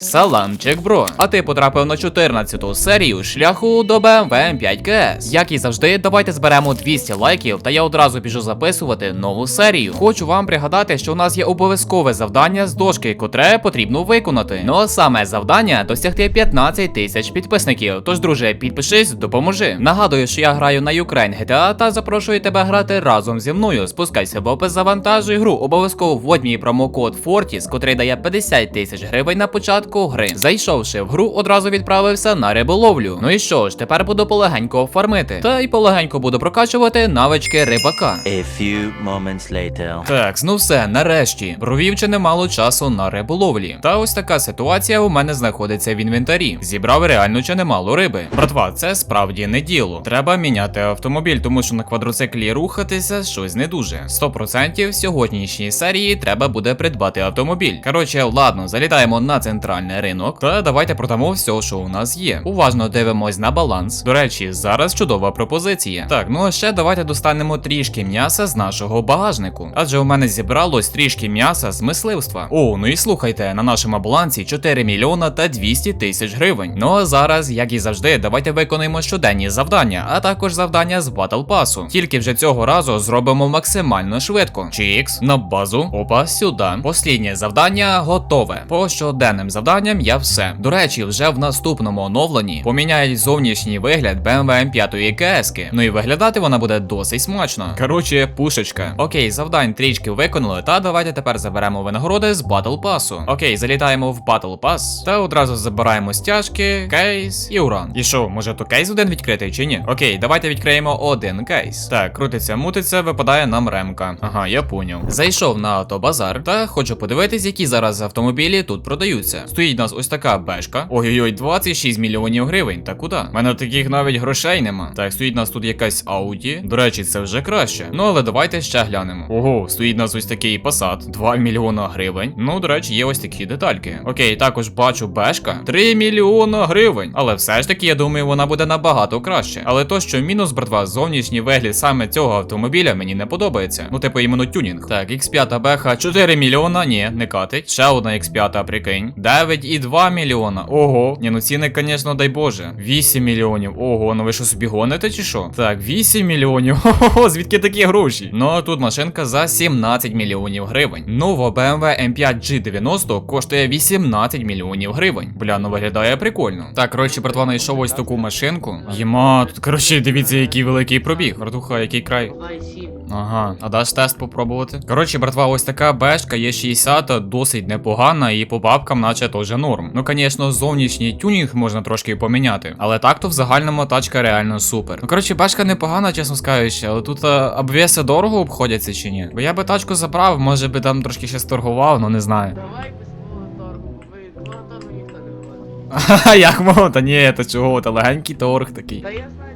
Саламчик, бро. А ти потрапив на 14-ту серію шляху до BMW M5 KS. Як і завжди, давайте зберемо 200 лайків, та я одразу біжу записувати нову серію. Хочу вам пригадати, що у нас є обов'язкове завдання з дошки, котре потрібно виконати. Ну а саме завдання досягти 15 тисяч підписників. Тож, друже, підпишись, допоможи. Нагадую, що я граю на Ukraine GTA та запрошую тебе грати разом зі мною. Спускайся в опис, завантажуй гру. Обов'язково вводь мій промокод Fortis, котрий дає 50 тисяч гривень на початку гри. Зайшовши в гру, одразу відправився на риболовлю. Ну і що ж, тепер буду полегенько фармити. Та й полегенько буду прокачувати навички рибака. A few moments later. Так, ну все, нарешті. Провів чи немало часу на риболовлі. Та ось така ситуація у мене знаходиться в інвентарі. Зібрав реально чи немало риби. Братва, це справді не діло. Треба міняти автомобіль, тому що на квадроциклі рухатися щось не дуже. 100% в сьогоднішній серії треба буде придбати автомобіль. Коротше, ладно, залітаємо на центральний ринок. Та давайте продамо все, що у нас є. Уважно дивимось на баланс. До речі, зараз чудова пропозиція. Так, ну а ще давайте достанемо трішки м'яса з нашого багажнику. Адже у мене зібралось трішки м'яса з мисливства. О, ну і слухайте, на нашому балансі 4 мільйона та 200 тисяч гривень. Ну а зараз, як і завжди, давайте виконаємо щоденні завдання, а також завдання з Battle Pass. Тільки вже цього разу зробимо максимально швидко. Чікс, на базу, опа, сюди. Посліднє завдання готове. По щоденним завданням я все. До речі, вже в наступному оновленні поміняють зовнішній вигляд BMW M5 KS. Ну і виглядати вона буде досить смачно. Коротше, пушечка. Окей, завдань трішки виконали, та давайте тепер заберемо винагороди з Battle Pass. Окей, залітаємо в Battle Pass та одразу забираємо стяжки, кейс і уран. І що, може то кейс один відкритий чи ні? Окей, давайте відкриємо один кейс. Так, крутиться, мутиться, випадає нам ремка. Ага, я поняв. Зайшов на автобазар та хочу подивитись, які зараз автомобілі тут продаються. Стоїть у нас ось така бешка. Ой-ой-ой, 26 мільйонів гривень. Та куди? У мене таких навіть грошей нема. Так, стоїть у нас тут якась Ауді. До речі, це вже краще. Ну але давайте ще глянемо. Ого, стоїть нас ось такий Passat, 2 мільйона гривень. Ну, до речі, є ось такі детальки. Окей, також бачу бешка 3 мільйона гривень. Але все ж таки, я думаю, вона буде набагато краще. Але то, що мінус, братва, зовнішній вигляд саме цього автомобіля мені не подобається. Ну, типу, іменно тюнінг. Так, X5 беха 4 мільйона, ні, не катить. Ще одна X5, прикинь. 9,2 мільйона. Ого. Ні, ну ціни, звісно, дай Боже. 8 мільйонів. Ого, ну ви що собі гоните чи що? Так, 8 мільйонів. Хо-хо, звідки такі гроші? Ну а тут машинка за 17 мільйонів гривень. Нова BMW M5 G90 коштує 18 мільйонів гривень. Бля, ну виглядає прикольно. Так, коротше, братва, знайшов ось таку машинку. Єма, тут, коротше, дивіться, який великий пробіг. Братуха, який край. Ага, а даш тест попробувати? Коротше, братва, ось така бешка є 60, досить непогана, і по бабкам, наче теж норм. Ну, звісно, зовнішній тюнінг можна трошки поміняти. Але так то в загальному тачка реально супер. Ну, коротше, бешка непогана, чесно скажучи, але тут а, обвеси дорого обходяться чи ні? Бо я би тачку забрав, може би там трошки ще сторгував, ну не знаю. Давай без свого торгу. Ви два торгу ніхто не виводить. Ха, як мов, та ні, та чого, та легенький торг такий. Та я знаю.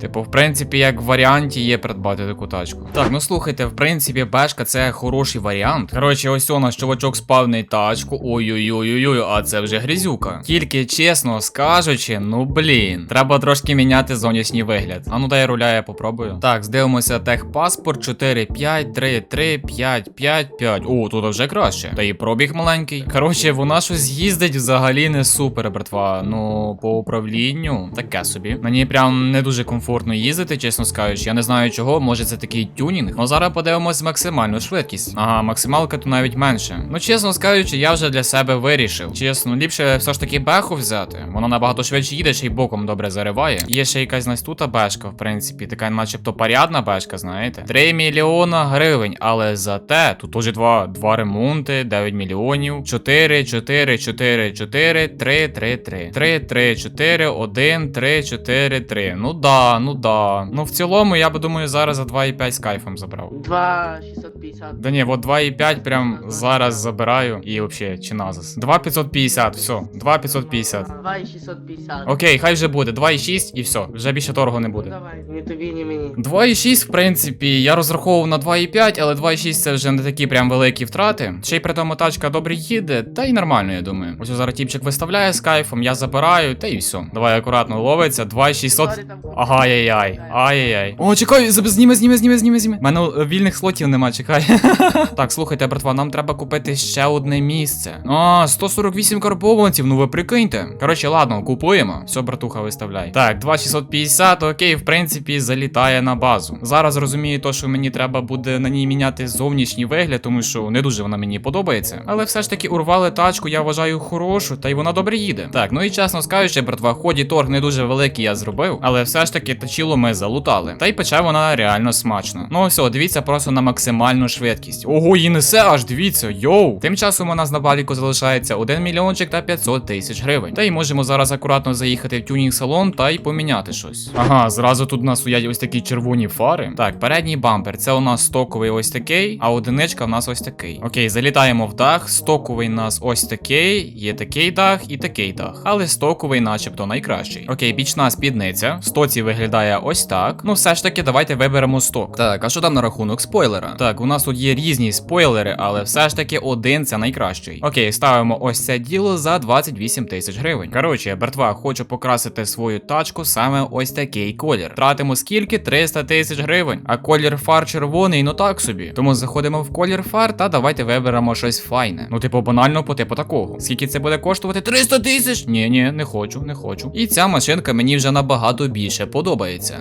Типу, в принципі, як в варіанті є придбати таку тачку. Так, ну слухайте, в принципі, бешка це хороший варіант. Коротше, ось у нас чувачок спавний тачку. Ой-ой-ой-ой, а це вже грязюка. Тільки чесно скажучи, ну блін, треба трошки міняти зовнішній вигляд. А ну дай руля, я попробую. Так, здивимося техпаспорт 4, 5, 3, 3, 5, 5, 5. О, тут вже краще. Та і пробіг маленький. Коротше, вона щось їздить взагалі не супер, братва. Ну, по управлінню таке собі. Мені прям не дуже комфортно їздити, чесно скажучи. Я не знаю чого, може це такий тюнінг. Ну зараз подивимось максимальну швидкість. Ага, максималка то навіть менше. Ну, чесно скажучи, я вже для себе вирішив. Чесно, ліпше все ж таки беху взяти. Вона набагато швидше їде, ще й боком добре зариває. Є ще якась настута бешка, в принципі, така начебто порядна бешка, знаєте. 3 мільйона гривень, але зате тут уже два, два ремонти, 9 мільйонів. 4, 4, 4, 4, 3, 3, 3. 3, 3, 4, 1, 3, 4, 3. Ну да, ну да. Ну в цілому, я би думаю, зараз за 2,5 з кайфом забрав. 2 650. Да ні, от 2,5 прям зараз забираю. І взагалі, чи назис. 2,550, все. 2,550. 2 650. Окей, хай вже буде. 2,6 і все. Вже більше торгу не Ну буде. давай, ні тобі, ні мені. 2,6, в принципі, я розраховував на 2,5, але 2,6 це вже не такі прям великі втрати. Ще й при тому тачка добре їде, та й нормально, я думаю. Ось зараз тіпчик виставляє з кайфом, я забираю, та й все. Давай акуратно ловиться. 2,600. Ага, Ай-яй-яй, ай-яй-яй. О, чекай, зніми, зніми, зніми, зніми, зніми. У мене вільних слотів нема, чекай. так, слухайте, братва, нам треба купити ще одне місце. А, 148 карбованців, ну ви прикиньте. Коротше, ладно, купуємо. Все, братуха, виставляй. Так, 2650, окей, в принципі, залітає на базу. Зараз розумію то, що мені треба буде на ній міняти зовнішній вигляд, тому що не дуже вона мені подобається. Але все ж таки урвали тачку, я вважаю хорошу, та й вона добре їде. Так, ну і чесно скажучи, братва, ході торг не дуже великий я зробив, але все ж таки тачіло ми залутали. Та й пече вона реально смачно. Ну все, дивіться просто на максимальну швидкість. Ого, її несе аж дивіться, йоу. Тим часом у нас на баліку залишається 1 мільйончик та 500 тисяч гривень. Та й можемо зараз акуратно заїхати в тюнінг салон та й поміняти щось. Ага, зразу тут у нас стоять ось такі червоні фари. Так, передній бампер, це у нас стоковий ось такий, а одиничка в нас ось такий. Окей, залітаємо в дах. Стоковий у нас ось такий, є такий дах і такий дах. Але стоковий, начебто, найкращий. Окей, бічна спідниця. Стоці виглядає ось так. Ну, все ж таки, давайте виберемо сток. Так, а що там на рахунок спойлера? Так, у нас тут є різні спойлери, але все ж таки один це найкращий. Окей, ставимо ось це діло за 28 тисяч гривень. Коротше, братва, хочу покрасити свою тачку саме ось такий колір. Тратимо скільки? 300 тисяч гривень. А колір фар червоний, ну так собі. Тому заходимо в колір фар та давайте виберемо щось файне. Ну, типу, банально по типу такого. Скільки це буде коштувати? 300 тисяч? Ні, ні, не хочу, не хочу. І ця машинка мені вже набагато більше подобається.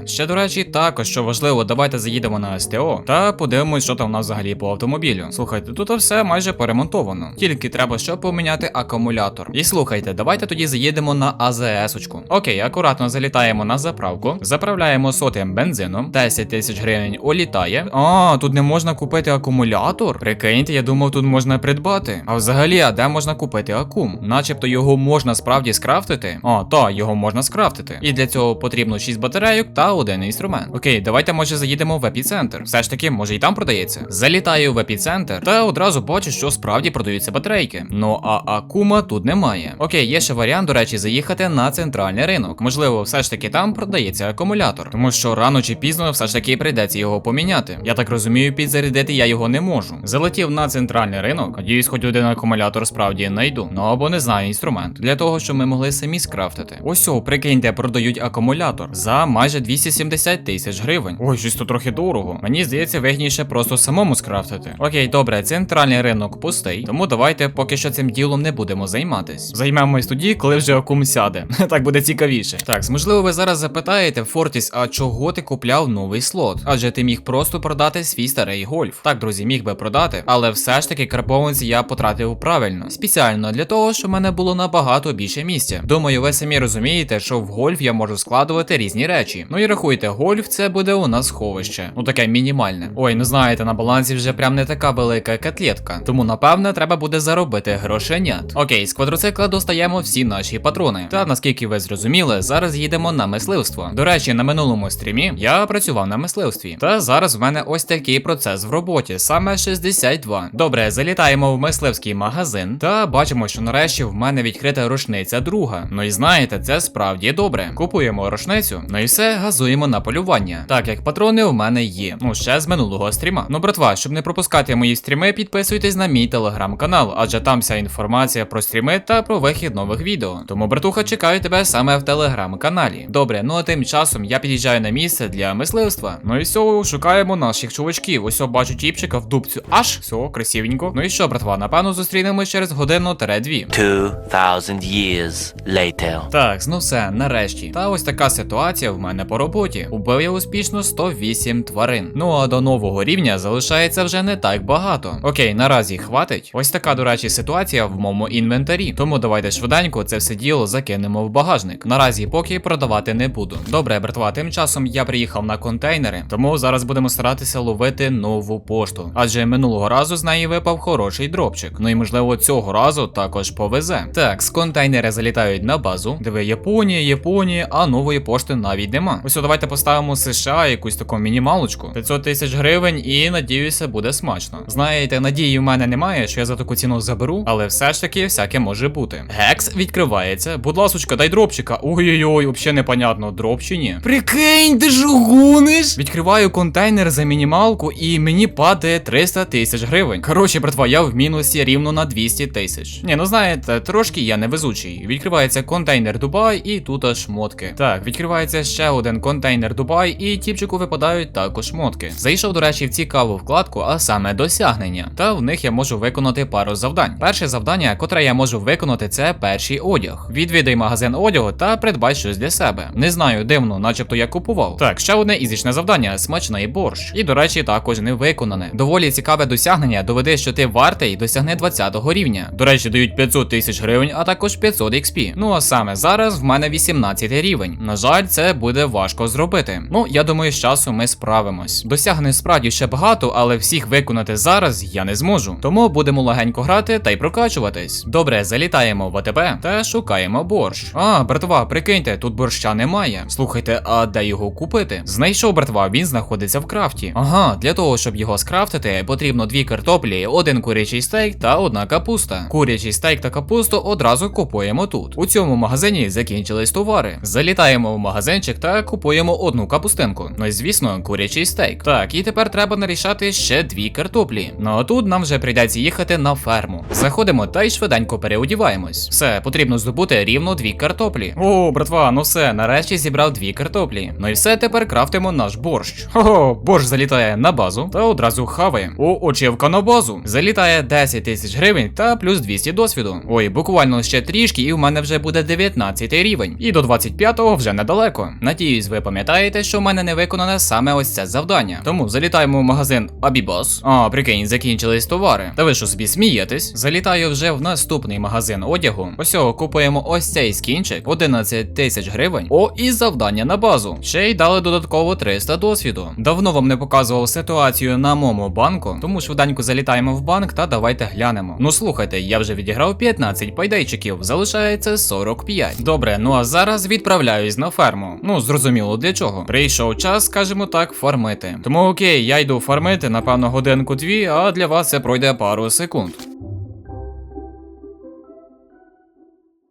Ще до речі, також що важливо, давайте заїдемо на СТО та подивимось, що там у нас взагалі по автомобілю. Слухайте, тут все майже поремонтовано. Тільки треба що поміняти акумулятор. І слухайте, давайте тоді заїдемо на АЗС-очку. Окей, акуратно залітаємо на заправку, заправляємо сотим бензином, 10 тисяч гривень улітає. А, тут не можна купити акумулятор. Прикиньте, я думав, тут можна придбати. А взагалі, а де можна купити акум? Начебто його можна справді скрафтити. А, та, його можна скрафтити. І для цього потрібно 6 батарейок та один інструмент. Окей, давайте може заїдемо в епіцентр. Все ж таки, може і там продається. Залітаю в епіцентр та одразу бачу, що справді продаються батарейки. Ну а акума тут немає. Окей, є ще варіант, до речі, заїхати на центральний ринок. Можливо, все ж таки там продається акумулятор. Тому що рано чи пізно все ж таки прийдеться його поміняти. Я так розумію, підзарядити я його не можу. Залетів на центральний ринок. Надіюсь, хоч один акумулятор справді знайду. Ну або не знаю інструмент. Для того, щоб ми могли самі скрафтити. Ось прикиньте, продають акумулятор за майже 270 тисяч гривень. Ой, щось тут трохи дорого. Мені здається, вигідніше просто самому скрафтити. Окей, добре, центральний ринок пустий. Тому давайте поки що цим ділом не будемо займатись. Займемось тоді, коли вже акум сяде. так буде цікавіше. Так, можливо, ви зараз запитаєте, Фортіс, а чого ти купляв новий слот? Адже ти міг просто продати свій старий гольф. Так, друзі, міг би продати, але все ж таки карбованці я потратив правильно. Спеціально для того, щоб в мене було набагато більше місця. Думаю, ви самі розумієте, що в гольф я можу складувати різні речі. Ну і рахуйте, гольф це буде у нас сховище. Ну таке мінімальне. Ой, ну знаєте, на балансі вже прям не така велика котлетка. Тому напевне треба буде заробити грошенят. Окей, з квадроцикла достаємо всі наші патрони. Та наскільки ви зрозуміли, зараз їдемо на мисливство. До речі, на минулому стрімі я працював на мисливстві. Та зараз в мене ось такий процес в роботі, саме 62. Добре, залітаємо в мисливський магазин та бачимо, що нарешті в мене відкрита рушниця друга. Ну і знаєте, це справді добре. Купуємо рушницю, ну і все, газуємо на полювання. Так як патрони у мене є. Ну ще з минулого стріма. Ну, братва, щоб не пропускати мої стріми, підписуйтесь на мій телеграм-канал, адже там вся інформація про стріми та про вихід нових відео. Тому, братуха, чекаю тебе саме в телеграм-каналі. Добре, ну а тим часом я під'їжджаю на місце для мисливства. Ну і все, шукаємо наших чувачків. Ось бачу тіпчика в дубцю. Аж все, красивенько. Ну і що, братва, напевно, зустрінемось через годину тере дві. 2,000 years later. Так, ну все, нарешті. Та ось така ситуація в мене по роботі. Убив я успішно 108 тварин. Ну а до нового рівня залишається вже не так багато. Окей, наразі хватить. Ось така, до речі, ситуація в моєму інвентарі. Тому давайте швиденько це все діло закинемо в багажник. Наразі поки продавати не буду. Добре, братва, тим часом я приїхав на контейнери, тому зараз будемо старатися ловити нову пошту. Адже минулого разу з неї випав хороший дропчик. Ну і можливо цього разу також повезе. Так, з контейнери залітають на базу. Диви, Японія, Японія, а нової пошти навіть нема. Ось давайте поставимо США якусь таку мінімалочку. 500 тисяч гривень, і надіюся, буде смачно. Знаєте, надії в мене немає, що я за таку ціну заберу, але все ж таки всяке може бути. Гекс відкривається. Будь ласочка, дай дропчика. Ой-ой-ой, взагалі непонятно, дроп чи ні. Прикинь, ти ж гониш? Відкриваю контейнер за мінімалку, і мені падає 300 тисяч гривень. Коротше, братва, я в мінусі рівно на 200 тисяч. Ні, ну знаєте, трошки я невезучий. Відкривається контейнер Дубай, і тут аж шмотки. Так, відкривається ще один контейнер Дубай, і тіпчику випадають також шмотки. Зайшов, до речі, в цікаву вкладку, а саме досягнення. Та в них я можу виконати пару завдань. Перше завдання, котре я можу виконати, це перший одяг. Відвідай магазин одягу та придбай щось для себе. Не знаю, дивно, начебто я купував. Так, ще одне ізічне завдання смачний борщ. І, до речі, також не виконане. Доволі цікаве досягнення. Доведи, що ти вартий досягне 20-го рівня. До речі, дають 500 тисяч гривень, а також 500 XP. Ну а саме зараз в мене 18 рівень. На жаль, це буде важко зробити. Ну, я думаю, з часу ми справимось. Досягнень справді ще багато, але всіх виконати зараз я не зможу. Тому будемо легенько грати та й прокачуватись. Добре, залітаємо в АТБ та шукаємо борщ. А, братва, прикиньте, тут борща немає. Слухайте, а де його купити? Знайшов братва, він знаходиться в крафті. Ага, для того, щоб його скрафтити, потрібно дві картоплі, один курячий стейк та одна капуста. Курячий стейк та капусту одразу купуємо тут. У цьому магазині закінчились товари. Залітаємо в магазинчик та купуємо одну капустинку. Ну і звісно, курячий стейк. Так, і тепер треба нарішати ще дві картоплі. Ну а тут нам вже прийдеться їхати на ферму. Заходимо та й швиденько переодіваємось. Все, потрібно здобути рівно дві картоплі. О, братва, ну все, нарешті зібрав дві картоплі. Ну і все, тепер крафтимо наш борщ. Хо-хо, борщ залітає на базу та одразу хаває. О, очівка на базу. Залітає 10 тисяч гривень та плюс 200 досвіду. Ой, буквально ще трішки, і в мене вже буде 19 рівень. І до 25-го вже недалеко. Надіюсь, ви пам'ятаєте, що в мене не виконане саме ось це завдання. Тому залітаємо в магазин Абібос. А, прикинь, закінчились товари. Та ви що собі смієтесь? Залітаю вже в наступний магазин одягу. Ось його купуємо ось цей скінчик, 11 тисяч гривень. О, і завдання на базу. Ще й дали додатково 300 досвіду. Давно вам не показував ситуацію на моєму банку, тому швиденько залітаємо в банк та давайте глянемо. Ну слухайте, я вже відіграв 15 пайдайчиків, залишається 45. Добре, ну а зараз відправляюсь на ферму. Ну зрозуміло для чого. Прийшов час, скажімо так, фармити. Тому окей, я йду фармити, напевно, годинку-дві, а для вас це пройде пару секунд.